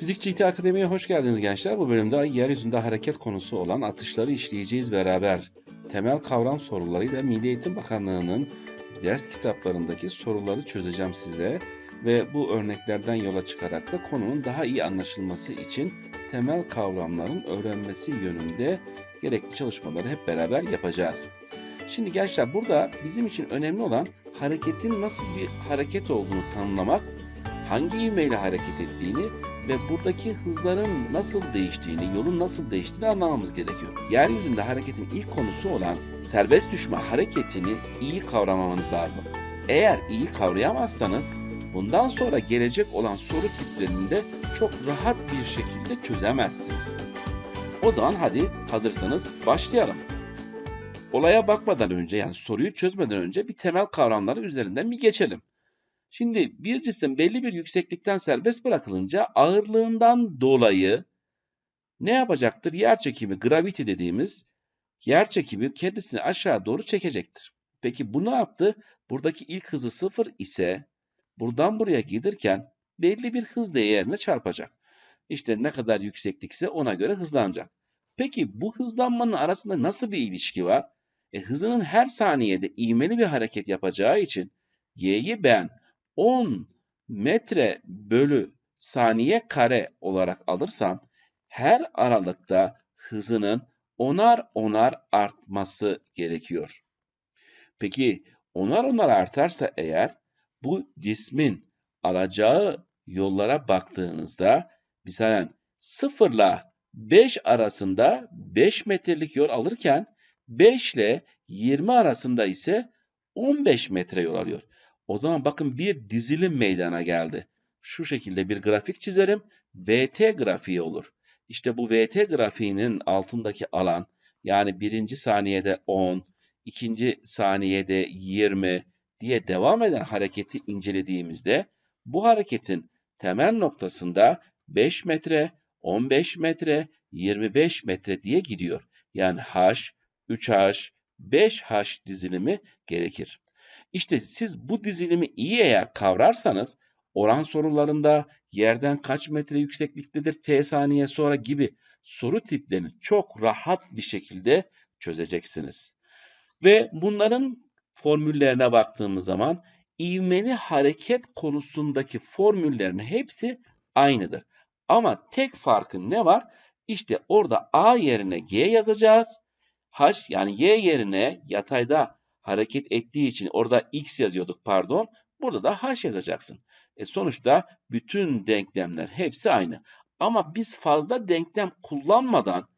Fizikçi İT Akademi'ye hoş geldiniz gençler. Bu bölümde yeryüzünde hareket konusu olan atışları işleyeceğiz beraber. Temel kavram sorularıyla Milli Eğitim Bakanlığı'nın ders kitaplarındaki soruları çözeceğim size. Ve bu örneklerden yola çıkarak da konunun daha iyi anlaşılması için temel kavramların öğrenmesi yönünde gerekli çalışmaları hep beraber yapacağız. Şimdi gençler burada bizim için önemli olan hareketin nasıl bir hareket olduğunu tanımlamak, hangi ivmeyle hareket ettiğini ve buradaki hızların nasıl değiştiğini, yolun nasıl değiştiğini anlamamız gerekiyor. Yeryüzünde hareketin ilk konusu olan serbest düşme hareketini iyi kavramamız lazım. Eğer iyi kavrayamazsanız bundan sonra gelecek olan soru tiplerini de çok rahat bir şekilde çözemezsiniz. O zaman hadi hazırsanız başlayalım. Olaya bakmadan önce yani soruyu çözmeden önce bir temel kavramları üzerinden bir geçelim. Şimdi bir cisim belli bir yükseklikten serbest bırakılınca ağırlığından dolayı ne yapacaktır? Yer çekimi, gravity dediğimiz yer çekimi kendisini aşağı doğru çekecektir. Peki bu ne yaptı? Buradaki ilk hızı sıfır ise buradan buraya giderken belli bir hız değerine çarpacak. İşte ne kadar yükseklikse ona göre hızlanacak. Peki bu hızlanmanın arasında nasıl bir ilişki var? E, hızının her saniyede ivmeli bir hareket yapacağı için y'yi ben 10 metre bölü saniye kare olarak alırsam her aralıkta hızının onar onar artması gerekiyor. Peki onar onar artarsa eğer bu cismin alacağı yollara baktığınızda mesela 0 ile 5 arasında 5 metrelik yol alırken 5 ile 20 arasında ise 15 metre yol alıyor. O zaman bakın bir dizilim meydana geldi. Şu şekilde bir grafik çizerim. VT grafiği olur. İşte bu VT grafiğinin altındaki alan yani birinci saniyede 10, ikinci saniyede 20 diye devam eden hareketi incelediğimizde bu hareketin temel noktasında 5 metre, 15 metre, 25 metre diye gidiyor. Yani H, 3H, 5H dizilimi gerekir. İşte siz bu dizilimi iyi eğer kavrarsanız oran sorularında yerden kaç metre yüksekliktedir t saniye sonra gibi soru tiplerini çok rahat bir şekilde çözeceksiniz. Ve bunların formüllerine baktığımız zaman ivmeli hareket konusundaki formüllerin hepsi aynıdır. Ama tek farkı ne var? İşte orada A yerine G yazacağız. H yani Y yerine yatayda hareket ettiği için orada x yazıyorduk pardon. Burada da h yazacaksın. E sonuçta bütün denklemler hepsi aynı. Ama biz fazla denklem kullanmadan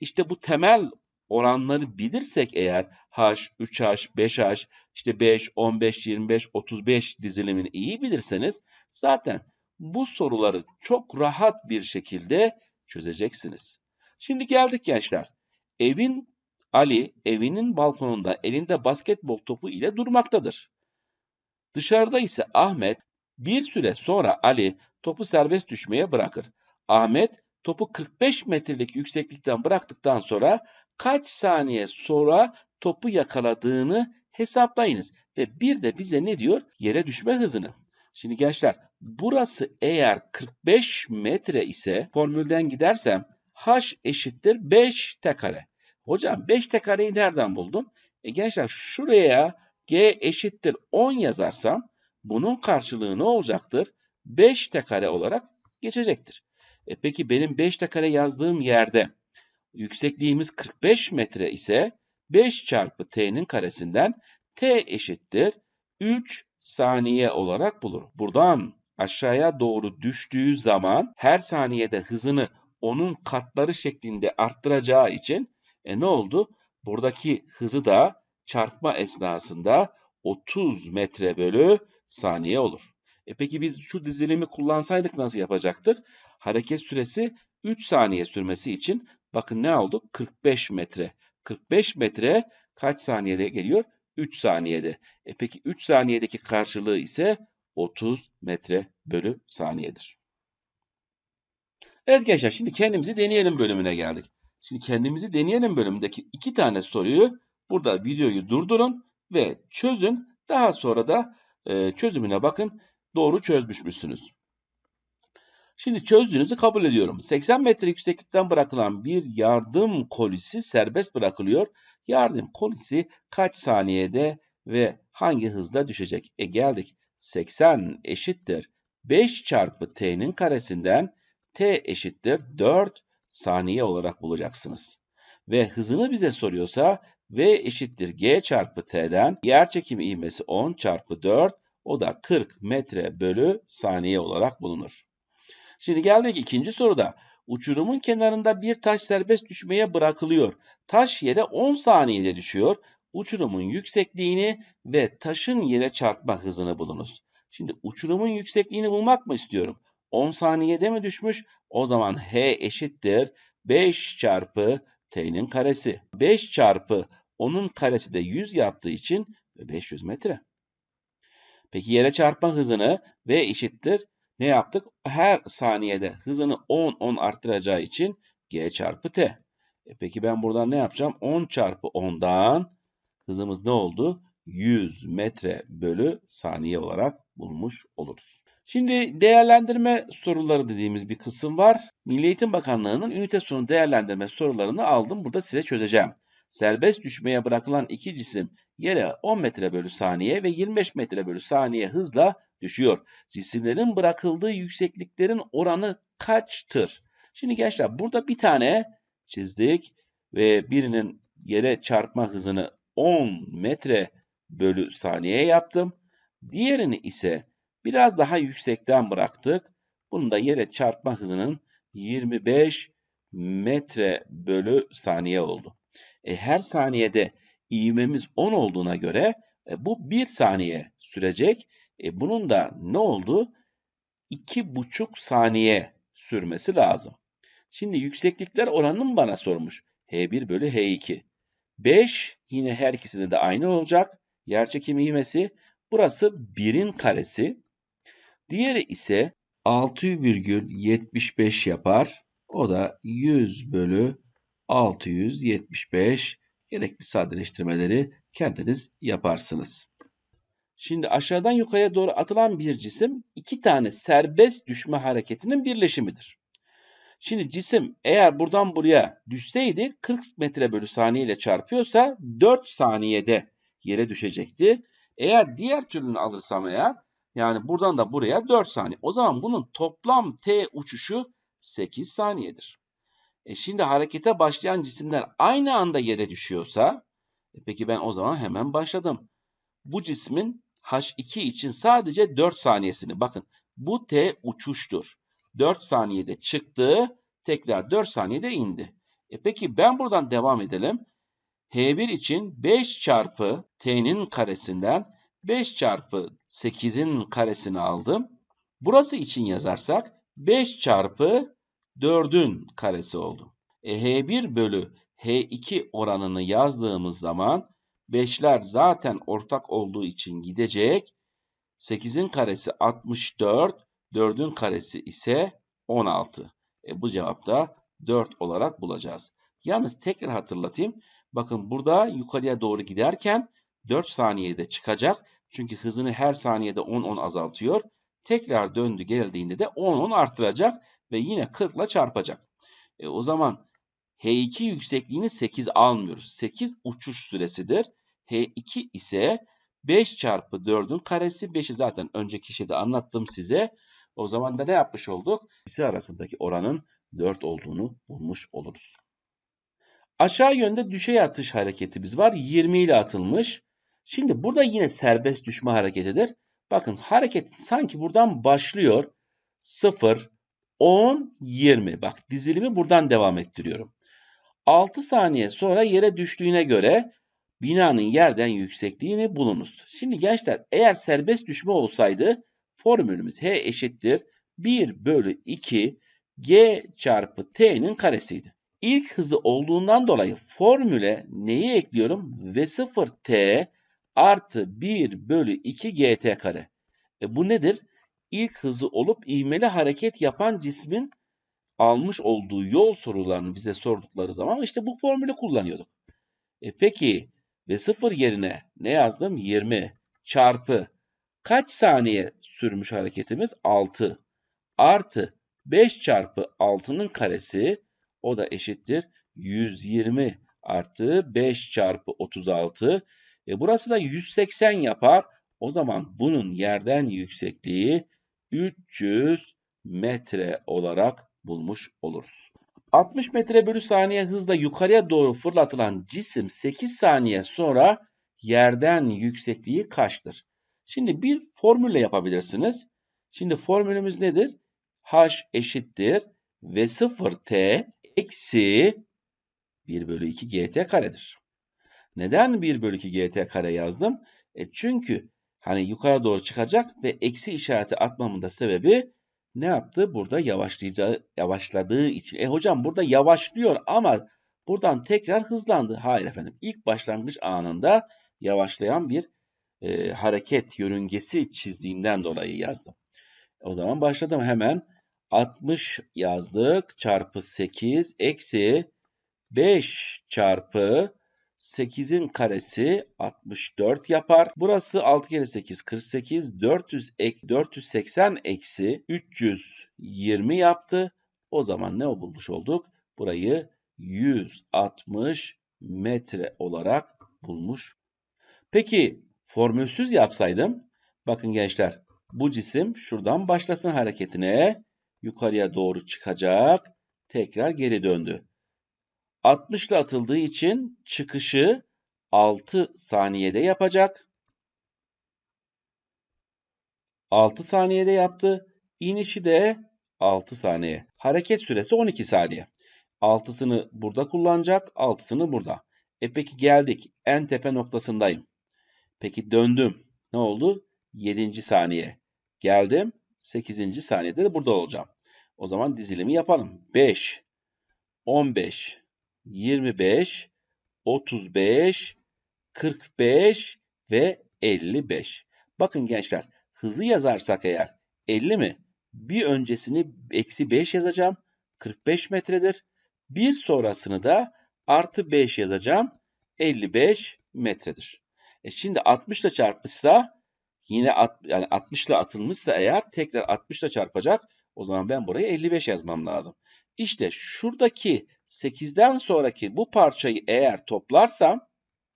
işte bu temel oranları bilirsek eğer h, 3h, 5h, işte 5, 15, 25, 35 dizilimini iyi bilirseniz zaten bu soruları çok rahat bir şekilde çözeceksiniz. Şimdi geldik gençler. Evin Ali evinin balkonunda elinde basketbol topu ile durmaktadır. Dışarıda ise Ahmet bir süre sonra Ali topu serbest düşmeye bırakır. Ahmet topu 45 metrelik yükseklikten bıraktıktan sonra kaç saniye sonra topu yakaladığını hesaplayınız. Ve bir de bize ne diyor? Yere düşme hızını. Şimdi gençler burası eğer 45 metre ise formülden gidersem h eşittir 5 t kare. Hocam 5 t kareyi nereden buldun? E gençler şuraya g eşittir 10 yazarsam bunun karşılığı ne olacaktır? 5 t kare olarak geçecektir. E peki benim 5 t kare yazdığım yerde yüksekliğimiz 45 metre ise 5 çarpı t'nin karesinden t eşittir 3 saniye olarak bulur. Buradan aşağıya doğru düştüğü zaman her saniyede hızını onun katları şeklinde arttıracağı için e ne oldu? Buradaki hızı da çarpma esnasında 30 metre bölü saniye olur. E peki biz şu dizilimi kullansaydık nasıl yapacaktık? Hareket süresi 3 saniye sürmesi için bakın ne oldu? 45 metre. 45 metre kaç saniyede geliyor? 3 saniyede. E peki 3 saniyedeki karşılığı ise 30 metre bölü saniyedir. Evet gençler şimdi kendimizi deneyelim bölümüne geldik. Şimdi kendimizi deneyelim bölümündeki iki tane soruyu burada videoyu durdurun ve çözün. Daha sonra da e, çözümüne bakın. Doğru çözmüş müsünüz? Şimdi çözdüğünüzü kabul ediyorum. 80 metre yükseklikten bırakılan bir yardım kolisi serbest bırakılıyor. Yardım kolisi kaç saniyede ve hangi hızda düşecek? E geldik. 80 eşittir 5 çarpı t'nin karesinden t eşittir 4 saniye olarak bulacaksınız. Ve hızını bize soruyorsa v eşittir g çarpı t'den yer çekimi ivmesi 10 çarpı 4 o da 40 metre bölü saniye olarak bulunur. Şimdi geldik ikinci soruda. Uçurumun kenarında bir taş serbest düşmeye bırakılıyor. Taş yere 10 saniyede düşüyor. Uçurumun yüksekliğini ve taşın yere çarpma hızını bulunuz. Şimdi uçurumun yüksekliğini bulmak mı istiyorum? 10 saniyede mi düşmüş? O zaman h eşittir 5 çarpı t'nin karesi. 5 çarpı onun karesi de 100 yaptığı için 500 metre. Peki yere çarpma hızını v eşittir ne yaptık? Her saniyede hızını 10-10 arttıracağı için g çarpı t. E peki ben buradan ne yapacağım? 10 çarpı 10'dan hızımız ne oldu? 100 metre bölü saniye olarak bulmuş oluruz. Şimdi değerlendirme soruları dediğimiz bir kısım var. Milli Eğitim Bakanlığı'nın ünite sonu değerlendirme sorularını aldım. Burada size çözeceğim. Serbest düşmeye bırakılan iki cisim yere 10 metre bölü saniye ve 25 metre bölü saniye hızla düşüyor. Cisimlerin bırakıldığı yüksekliklerin oranı kaçtır? Şimdi gençler burada bir tane çizdik ve birinin yere çarpma hızını 10 metre bölü saniye yaptım. Diğerini ise biraz daha yüksekten bıraktık. Bunun da yere çarpma hızının 25 metre bölü saniye oldu. E, her saniyede ivmemiz 10 olduğuna göre e, bu 1 saniye sürecek. E, bunun da ne oldu? 2,5 saniye sürmesi lazım. Şimdi yükseklikler oranını bana sormuş. H1 bölü H2. 5 yine her ikisinde de aynı olacak. Yerçekim ivmesi. Burası 1'in karesi. Diğeri ise 6,75 yapar. O da 100 bölü 675. Gerekli sadeleştirmeleri kendiniz yaparsınız. Şimdi aşağıdan yukarıya doğru atılan bir cisim iki tane serbest düşme hareketinin birleşimidir. Şimdi cisim eğer buradan buraya düşseydi 40 metre bölü saniye ile çarpıyorsa 4 saniyede yere düşecekti. Eğer diğer türünü alırsam eğer yani buradan da buraya 4 saniye. O zaman bunun toplam t uçuşu 8 saniyedir. E şimdi harekete başlayan cisimler aynı anda yere düşüyorsa e peki ben o zaman hemen başladım. Bu cismin H2 için sadece 4 saniyesini bakın bu T uçuştur. 4 saniyede çıktı tekrar 4 saniyede indi. E peki ben buradan devam edelim. H1 için 5 çarpı T'nin karesinden 5 çarpı 8'in karesini aldım. Burası için yazarsak 5 çarpı 4'ün karesi oldu. E, H1 bölü H2 oranını yazdığımız zaman 5'ler zaten ortak olduğu için gidecek. 8'in karesi 64, 4'ün karesi ise 16. E, bu cevapta 4 olarak bulacağız. Yalnız tekrar hatırlatayım. Bakın burada yukarıya doğru giderken 4 saniyede çıkacak. Çünkü hızını her saniyede 10-10 azaltıyor. Tekrar döndü geldiğinde de 10-10 arttıracak ve yine 40 ile çarpacak. E, o zaman H2 yüksekliğini 8 almıyoruz. 8 uçuş süresidir. H2 ise 5 çarpı 4'ün karesi 5'i zaten önceki şeyde anlattım size. O zaman da ne yapmış olduk? İkisi arasındaki oranın 4 olduğunu bulmuş oluruz. Aşağı yönde düşey atış hareketimiz var. 20 ile atılmış. Şimdi burada yine serbest düşme hareketidir. Bakın hareket sanki buradan başlıyor. 0, 10, 20. Bak dizilimi buradan devam ettiriyorum. 6 saniye sonra yere düştüğüne göre binanın yerden yüksekliğini bulunuz. Şimdi gençler eğer serbest düşme olsaydı formülümüz H eşittir 1 bölü 2 G çarpı T'nin karesiydi. İlk hızı olduğundan dolayı formüle neyi ekliyorum? V0 T artı 1 bölü 2 GT kare. E bu nedir? İlk hızı olup ivmeli hareket yapan cismin almış olduğu yol sorularını bize sordukları zaman işte bu formülü kullanıyorduk. E peki ve sıfır yerine ne yazdım? 20 çarpı kaç saniye sürmüş hareketimiz? 6 artı 5 çarpı 6'nın karesi o da eşittir 120 artı 5 çarpı 36. E burası da 180 yapar. O zaman bunun yerden yüksekliği 300 metre olarak bulmuş oluruz. 60 metre bölü saniye hızla yukarıya doğru fırlatılan cisim 8 saniye sonra yerden yüksekliği kaçtır? Şimdi bir formülle yapabilirsiniz. Şimdi formülümüz nedir? H eşittir V0T eksi 1 bölü 2 GT karedir. Neden 1 bölü 2 GT kare yazdım? E çünkü hani yukarı doğru çıkacak ve eksi işareti atmamın da sebebi ne yaptı? Burada yavaşladığı için. E hocam burada yavaşlıyor ama buradan tekrar hızlandı. Hayır efendim. İlk başlangıç anında yavaşlayan bir e, hareket yörüngesi çizdiğinden dolayı yazdım. O zaman başladım hemen. 60 yazdık çarpı 8 eksi 5 çarpı 8'in karesi 64 yapar. Burası 6 kere 8 48 400 ek, 480 eksi 320 yaptı. O zaman ne bulmuş olduk? Burayı 160 metre olarak bulmuş. Peki formülsüz yapsaydım bakın gençler bu cisim şuradan başlasın hareketine yukarıya doğru çıkacak tekrar geri döndü. 60 ile atıldığı için çıkışı 6 saniyede yapacak. 6 saniyede yaptı. İnişi de 6 saniye. Hareket süresi 12 saniye. 6'sını burada kullanacak, 6'sını burada. E peki geldik. En tepe noktasındayım. Peki döndüm. Ne oldu? 7. saniye. Geldim. 8. saniyede de burada olacağım. O zaman dizilimi yapalım. 5, 15, 25, 35, 45 ve 55. Bakın gençler hızı yazarsak eğer 50 mi? Bir öncesini eksi 5 yazacağım. 45 metredir. Bir sonrasını da artı 5 yazacağım. 55 metredir. E şimdi 60 ile çarpmışsa yine at, yani 60 ile atılmışsa eğer tekrar 60 ile çarpacak. O zaman ben buraya 55 yazmam lazım. İşte şuradaki 8'den sonraki bu parçayı eğer toplarsam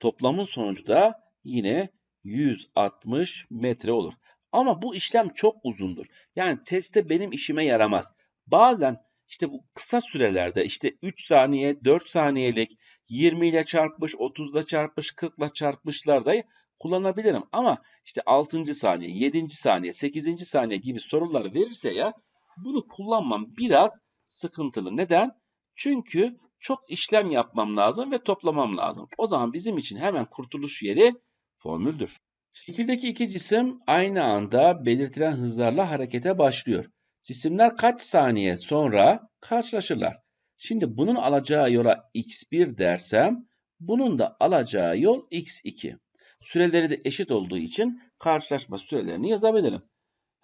toplamın sonucu da yine 160 metre olur. Ama bu işlem çok uzundur. Yani testte benim işime yaramaz. Bazen işte bu kısa sürelerde işte 3 saniye, 4 saniyelik 20 ile çarpmış, 30 ile çarpmış, 40 ile çarpmışlar da kullanabilirim. Ama işte 6. saniye, 7. saniye, 8. saniye gibi sorular verirse ya bunu kullanmam biraz sıkıntılı. Neden? Çünkü çok işlem yapmam lazım ve toplamam lazım. O zaman bizim için hemen kurtuluş yeri formüldür. Şekildeki iki cisim aynı anda belirtilen hızlarla harekete başlıyor. Cisimler kaç saniye sonra karşılaşırlar? Şimdi bunun alacağı yola x1 dersem bunun da alacağı yol x2. Süreleri de eşit olduğu için karşılaşma sürelerini yazabilirim.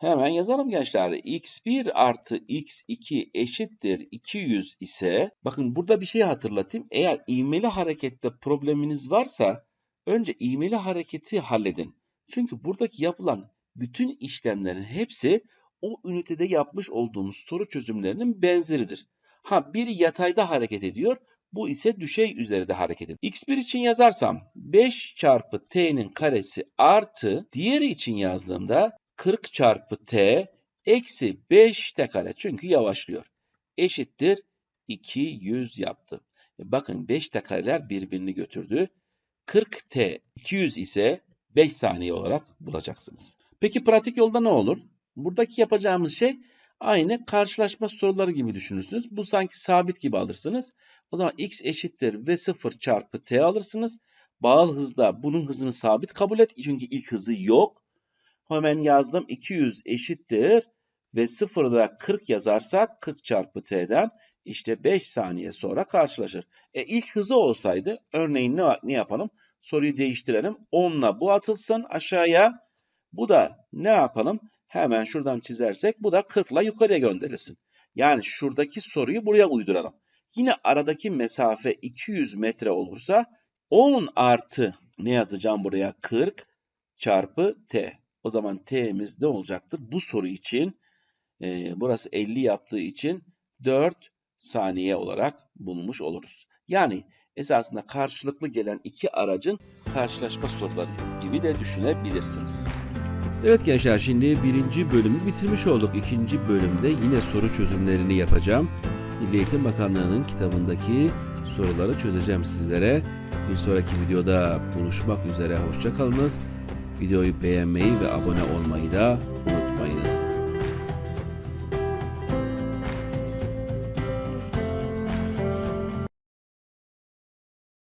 Hemen yazalım gençler. x1 artı x2 eşittir 200 ise bakın burada bir şey hatırlatayım. Eğer ivmeli harekette probleminiz varsa önce ivmeli hareketi halledin. Çünkü buradaki yapılan bütün işlemlerin hepsi o ünitede yapmış olduğumuz soru çözümlerinin benzeridir. Ha bir yatayda hareket ediyor. Bu ise düşey üzerinde hareket ediyor. x1 için yazarsam 5 çarpı t'nin karesi artı diğeri için yazdığımda 40 çarpı t eksi 5 t kare. Çünkü yavaşlıyor. Eşittir 200 yaptı. E bakın 5 t kareler birbirini götürdü. 40 t 200 ise 5 saniye olarak bulacaksınız. Peki pratik yolda ne olur? Buradaki yapacağımız şey aynı karşılaşma soruları gibi düşünürsünüz. Bu sanki sabit gibi alırsınız. O zaman x eşittir v 0 çarpı t alırsınız. Bağıl hızda bunun hızını sabit kabul et. Çünkü ilk hızı yok. Hemen yazdım 200 eşittir ve 0'da 40 yazarsak 40 çarpı t'den işte 5 saniye sonra karşılaşır. E ilk hızı olsaydı örneğin ne, ne yapalım? Soruyu değiştirelim. 10 ile bu atılsın aşağıya. Bu da ne yapalım? Hemen şuradan çizersek bu da 40 ile yukarıya gönderilsin. Yani şuradaki soruyu buraya uyduralım. Yine aradaki mesafe 200 metre olursa 10 artı ne yazacağım buraya? 40 çarpı t. O zaman t'miz ne olacaktır? Bu soru için e, burası 50 yaptığı için 4 saniye olarak bulmuş oluruz. Yani esasında karşılıklı gelen iki aracın karşılaşma soruları gibi de düşünebilirsiniz. Evet gençler şimdi birinci bölümü bitirmiş olduk. İkinci bölümde yine soru çözümlerini yapacağım. Milli Eğitim Bakanlığı'nın kitabındaki soruları çözeceğim sizlere. Bir sonraki videoda buluşmak üzere. Hoşçakalınız. Videoyu beğenmeyi ve abone olmayı da